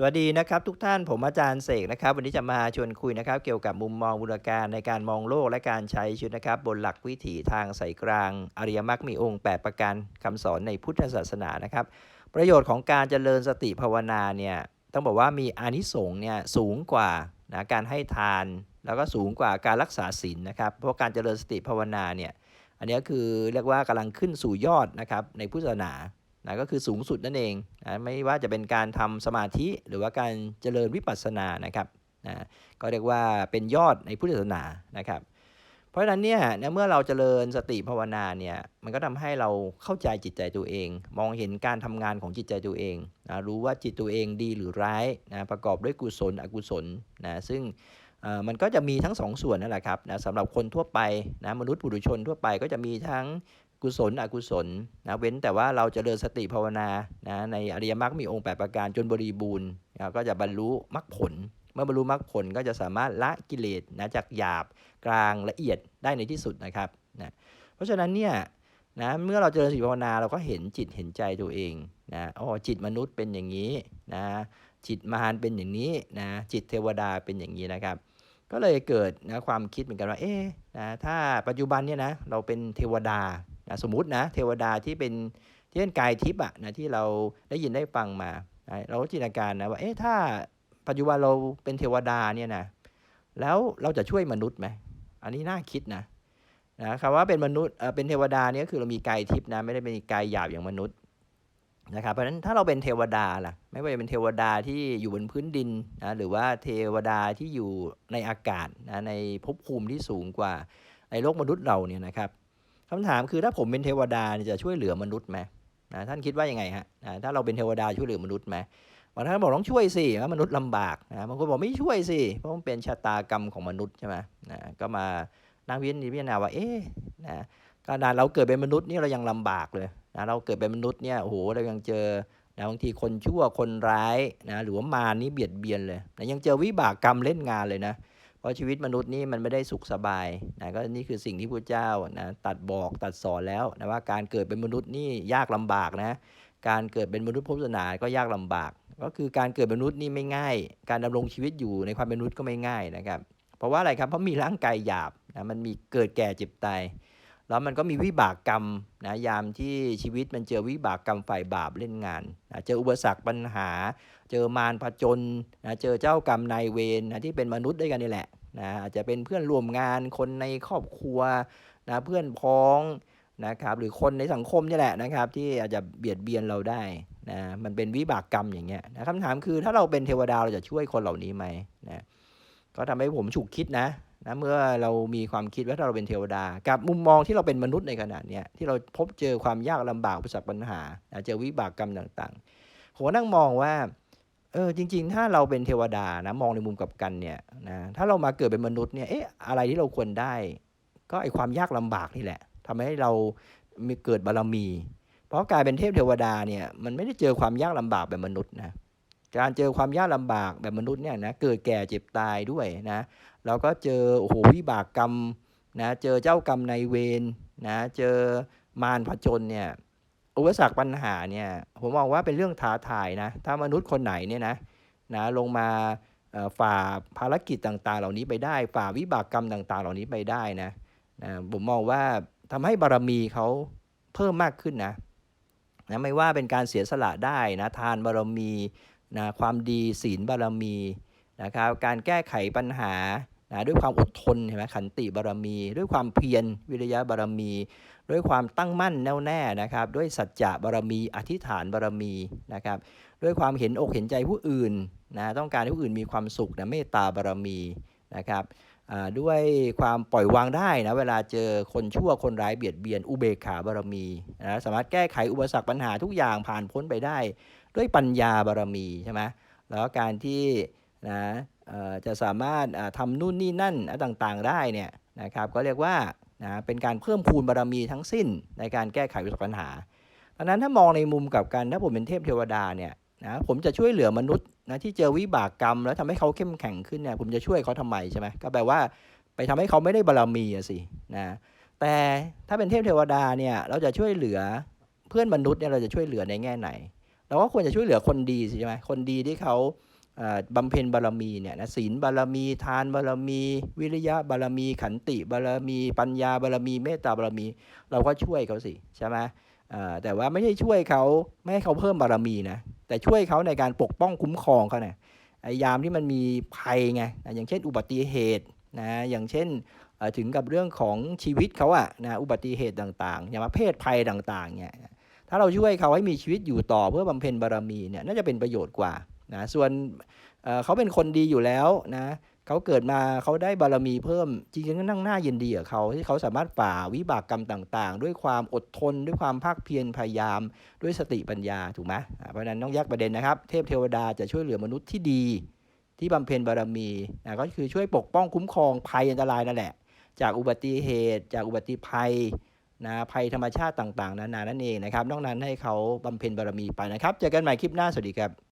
สวัสดีนะครับทุกท่านผมอาจารย์เสกนะครับ วันนี้จะมาชวนคุยนะครับ เกี่ยวกับมุมมองบูรการในการมองโลกและการใช้ชีวิตนะครับ บนหลักวิถีทางสายกลาง อริยมรรคมีองค์ 8 ประการคำสอนในพุทธศาสนานะครับ ประโยชน์ของการเจริญสติภาวนาเนี่ยต้องบอกว่ามีอานิสงส์เนี่ยสูงกว่านะการให้ทาน แล้วก็สูงกว่าการรักษาศีลนะครับ เพราะการเจริญสติภาวนาเนี่ยอันนี้คือเรียกว่ากำลังขึ้นสู่ยอดนะครับในพุทธศาสนา นะก็คือสูงสุดนั่นเองนะไม่ว่าจะเป็นการทำสมาธิหรือว่าการเจริญวิปัสสนานะครับนะก็เรียกว่าเป็นยอดในพุทธศาสนานะครับ เพราะฉะนั้นเนี่ยนะเมื่อเราเจริญสติภาวนาเนี่ยมันก็ทำให้เราเข้าใจจิตใจตัวเอง มองเห็นการทำงานของจิตใจตัวเองนะรู้ว่าจิตตัวเองดีหรือร้ายนะประกอบด้วยกุศลอกุศลนะซึ่งมันก็จะมีทั้งสองส่วนนั่นแหละครับนะสำหรับคนทั่วไปนะมนุษย์ปุถุชนทั่วไปก็จะมีทั้ง กุศลอกุศลนะเว้นแต่ว่าเราจเจริญสติภาวนานะในอริยมรรคมีองค์ 8 ประการจนบริบูรณ์นะก็จะบรรลุมรรคผล เมื่อบรรลุมรรคผลก็จะสามารถละกิเลสนะจากหยาบกลางละเอียดได้ในที่สุดนะครับนะเพราะฉะนั้นเนี่ยนะเมื่อเราเจริญสติภาวนาเราก็เห็นจิตเห็นใจตัวเองนะอ๋อจิตมนุษย์เป็นอย่างนี้นะจิตมารเป็นอย่างนี้นะจิตเทวดาเป็นอย่างนี้นะครับ ก็เลยเกิดนะความคิดเหมือนกันว่าเอ๊ะนะถ้าปัจจุบันเนี่ยนะเราเป็นเทวดา นะสมมตินะเทวดาที่เป็นที่เป็นกายทิพย์อะนะที่เราได้ยินได้ฟังมานะเราจินตนาการนะว่าเอ๊ะถ้าปัจจุบันเราเป็นเทวดาเนี่ยนะแล้วเราจะช่วยมนุษย์ไหมอันนี้น่าคิดนะนะคำว่าเป็นมนุษย์เป็นเทวดาเนี่ยคือเรามีกายทิพย์นะไม่ได้เป็นกายหยาบอย่างมนุษย์นะครับเพราะฉะนั้นถ้าเราเป็นเทวดาล่ะไม่ว่าจะเป็นเทวดาที่อยู่บนพื้นดินนะหรือว่าเทวดาที่อยู่ในอากาศนะในภพภูมิที่สูงกว่าในโลกมนุษย์เราเนี่ยนะครับ คำถามคือถ้าผมเป็นเทวดาเนี่ยจะช่วยเหลือมนุษย์ไหมนะท่านคิดว่ายังไงฮะนะถ้าเราเป็นเทวดาช่วยเหลือมนุษย์ไหมบางท่านบอกต้องช่วยสิว่ามนุษย์ลำบากนะบางคนบอกไม่ช่วยสิเพราะมันเป็นชะตากรรมของมนุษย์ใช่ไหมนะก็มานั่งพิจารณาว่าเอ๊ะนะขนาดเราเกิดเป็นมนุษย์นี่เรายังลำบากเลยนะเราเกิดเป็นมนุษย์เนี่ยโอ้โหเรายังเจอนะบางทีคนชั่วคนร้ายนะหรือว่ามารนี่เบียดเบียนเลยนะยังเจอวิบากกรรมเล่นงานเลยนะ เพราะชีวิตมนุษย์นี่มันไม่ได้สุขสบายนะก็นี่คือสิ่งที่พระเจ้านะตัดบอกตัดสอนแล้วนะว่าการเกิดเป็นมนุษย์นี่ยากลำบากนะการเกิดเป็นมนุษย์พุทธศาสนาก็ยากลำบาก ก็คือการเกิดมนุษย์นี่ไม่ง่าย การดำรงชีวิตอยู่ในความเป็นมนุษย์ก็ไม่ง่ายนะครับ เพราะว่าอะไรครับเพราะมีร่างกายหยาบนะมันมีเกิดแก่เจ็บตาย แล้วมันก็มีวิบากกรรมนะยามที่ชีวิตมันเจอวิบากกรรมฝ่ายบาปเล่นงานนะเจออุปสรรคปัญหา เจอมารผจญนะเจอเจ้ากรรมนายเวรนะที่เป็นมนุษย์ด้วยกันนี่แหละนะอาจจะเป็นเพื่อนร่วมงานคนในครอบครัวนะเพื่อนพ้องนะครับหรือคนในสังคมนี่แหละนะครับ ที่อาจจะเบียดเบียนเราได้นะมันเป็นวิบากกรรมอย่างเงี้ยนะคำถามคือถ้าเราเป็นเทวดาเราจะช่วยคนเหล่านี้ไหมนะก็ทำให้ผมฉุกคิดนะ นะเมื่อเรามีความคิดว่าถ้าเราเป็นเทวดา กับมุมมองที่เราเป็นมนุษย์ในขณะเนี้ยที่เราพบเจอความยากลำบากประสบปัญหานะเจอวิบากกรรมต่างๆผมก็นั่งมองว่าเออจริง ๆ ถ้าเราเป็นเทวดานะมองในมุมกลับกันเนี่ยนะถ้าเรามาเกิดเป็นมนุษย์เนี่ยเอ๊ะอะไรที่เราควรได้ ก็ไอความยากลำบากนี่แหละทำให้เรามีเกิดบารมี เพราะกลายเป็นเทพเทวดาเนี่ยมันไม่ได้เจอความยากลำบากแบบมนุษย์นะ การเจอความยากลำบากแบบมนุษย์เนี่ยนะเกิดแก่เจ็บตายด้วยนะเราก็เจอโอ้โหวิบากกรรมนะเจอเจ้ากรรมในเวรนะเจอมารผจญเนี่ยอุปสรรคปัญหาเนี่ยผมมองว่าเป็นเรื่องท้าทายนะถ้ามนุษย์คนไหนเนี่ยนะนะลงมาฝ่าภารกิจต่างๆ เหล่านี้ไปได้ ฝ่าวิบากกรรมต่าง ๆ เหล่านี้ไปได้นะนะผมมองว่าทำให้บารมีเขาเพิ่มมากขึ้นนะนะไม่ว่าเป็นการเสียสละได้นะทานบารมี นะความดีศีลบารมีนะครับการแก้ไขปัญหานะด้วยความอดทนเห็นไหมขันติบารมี ด้วยความเพียรวิริยะบารมี ด้วยความตั้งมั่นแน่วแน่นะครับ ด้วยสัจจะบารมี อธิษฐานบารมีนะครับ ด้วยความเห็นอกเห็นใจผู้อื่นนะต้องการให้ผู้อื่นมีความสุขนะเมตตาบารมีนะครับด้วยความปล่อยวางได้นะเวลาเจอคนชั่วคนร้ายเบียดเบียนอุเบกขาบารมีนะสามารถแก้ไขอุปสรรคปัญหาทุกอย่างผ่านพ้นไปได้ ด้วยปัญญาบารมีใช่ไหมแล้วการที่นะจะสามารถอ่าทำนู่นนี่นั่นต่างๆได้เนี่ยนะครับก็เรียกว่านะเป็นการเพิ่มพูนบารมีทั้งสิ้นในการแก้ไขปัญหาดังนั้นถ้ามองในมุมกับกันถ้าผมเป็นเทพเทวดาเนี่ยนะผมจะช่วยเหลือมนุษย์นะที่เจอวิบากกรรม แล้วทำให้เขาเข้มแข็งขึ้นเนี่ยผมจะช่วยเขาทำไมใช่ไหมก็แปลว่าไปทำให้เขาไม่ได้บารมีอะสินะแต่ถ้าเป็นเทพเทวดาเนี่ยเราจะช่วยเหลือเพื่อนมนุษย์เนี่ยเราจะช่วยเหลือในแง่ไหน เราก็ควรจะช่วยเหลือคนดีสิใช่ไหมคนดีที่เขาบำเพ็ญบารมีเนี่ยนะศีลบารมี ทานบารมี วิริยะบารมี ขันติบารมี ปัญญาบารมี เมตตาบารมี เราก็ช่วยเขาสิใช่ไหมแต่ว่าไม่ใช่ช่วยเขาไม่ให้เขาเพิ่มบารมีนะแต่ช่วยเขาในการปกป้องคุ้มครองเขาเนี่ยยามที่มันมีภัยไงอย่างเช่น อุบัติเหตุนะอย่างเช่นถึงกับเรื่องของชีวิตเขาอะนะอุบัติเหตุต่างๆ อย่างมาเพศภัยต่างๆเนี่ย ถ้าเราช่วยเขาให้มีชีวิตอยู่ต่อเพื่อบำเพ็ญบารมีเนี่ยน่าจะเป็นประโยชน์กว่านะส่วนเเขาเป็นคนดีอยู่แล้วนะเขาเกิดมาเขาได้บารมีเพิ่มจริงๆก็นั่งหน้ายินดีกับเขาที่เขาสามารถฝ่าวิบากกรรมต่าง ๆ ด้วยความอดทน ด้วยความภาคเพียรพยายาม ด้วยสติปัญญาถูกไหมเพราะฉะนั้นต้องแยกประเด็นนะครับ เทพเทวดาจะช่วยเหลือมนุษย์ที่ดีที่บำเพ็ญบารมีนะก็คือช่วยปกป้องคุ้มครองภัยอันตรายนั่นแหละ จากอุบัติเหตุ จากอุบัติภัย นะภัยธรรมชาติต่างๆนานานั่นเองนะครับ นอกนั้นให้เขาบำเพ็ญบารมีไปนะครับ เจอกันใหม่คลิปหน้า สวัสดีครับ